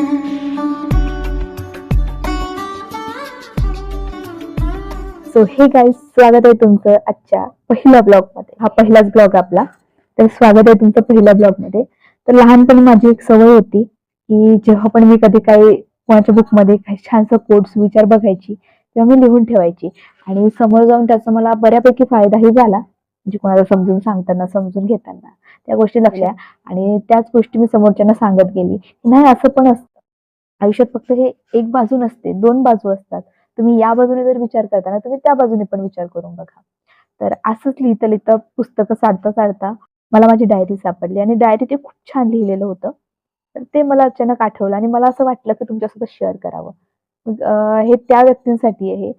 So हे guys स्वागत आहे तुमचं आजच्या पहिल्या ब्लॉगमध्ये हा पहिलाच ब्लॉग आपला. तर स्वागत आहे तुमचं पहिल्या ब्लॉगमध्ये तर लहानपणी माझी एक सवय होती की जेव्हा पण मी कधी काही कोणाच्या बुकमध्ये काही छानसं कोट्स विचार बघायची तेव्हा मी लिहून ठेवायची. आणि समोर जाऊन त्याचा मला बऱ्यापैकी फायदाही झाला. म्हणजे कोणाला समजून सांगताना समजून घेताना. त्या गोष्टी लक्षात. आणि त्याच गोष्टी मी समोरच्यांना सांगत गेली की नाही असं पण असतं. आयुष्यात फक्त हे एक बाजू नसते दोन बाजू असतात. तुम्ही या बाजूने जर विचार करताना तुम्ही त्या बाजूने पण विचार करून बघा. तर असंच लिहितं लिहितं पुस्तकं साधता साधता मला माझी डायरी सापडली आणि डायरी ते खूप छान लिहिलेलं होतं. तर ते मला अचानक आठवलं आणि मला असं वाटलं की तुमच्यासोबत शेअर करावं. हे त्या व्यक्तींसाठी आहे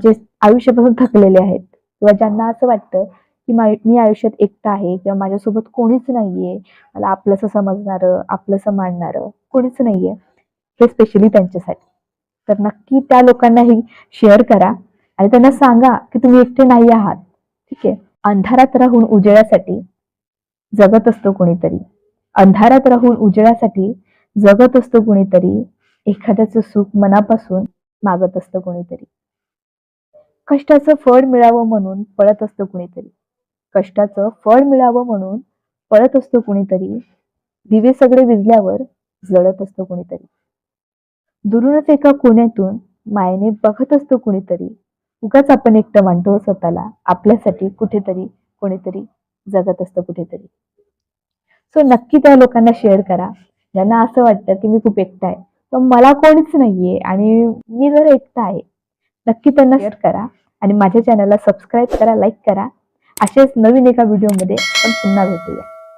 जे आयुष्यापासून थकलेले आहेत. किंवा ज्यांना असं वाटतं की मी आयुष्यात एकटा आहे किंवा माझ्यासोबत कोणीच नाहीये. मला आपलंसं समजणारं आपलंसं मांडणारं कोणीच नाहीये. हे स्पेशली त्यांच्यासाठी. तर नक्की त्या लोकांनाही शेअर करा आणि त्यांना सांगा की तुम्ही एकटे नाही आहात. ठीक आहे? अंधारात राहून उजळ्यासाठी जगत असतो कोणीतरी. अंधारात राहून उजळ्यासाठी जगत असतो कोणीतरी. एखाद्याचं सुख मनापासून मागत असतं कोणीतरी. कष्टाचं फळ मिळावं म्हणून पळत असतं कुणीतरी. कष्टाचं फळ मिळावं म्हणून पळत असतो कुणीतरी. दिवे सगळे विजल्यावर जळत असतो कुणीतरी. दुरूनच एका कोण्यातून मायेने बघत असतो कुणीतरी. उगाच आपण एकटं मांडतो स्वतःला आपल्यासाठी कुठेतरी कोणीतरी जगत असतं कुठेतरी. सो नक्की त्या लोकांना शेअर करा. ज्यांना असं वाटतं की मी खूप एकटा आहे. तर मला कोणीच नाहीये आणि मी जर एकटा आहे नक्की त्यांना शेअर करा आणि माझ्या चॅनलला सबस्क्राईब करा लाईक करा. असेच नवीन एका व्हिडिओमध्ये आपण पुन्हा भेटूया.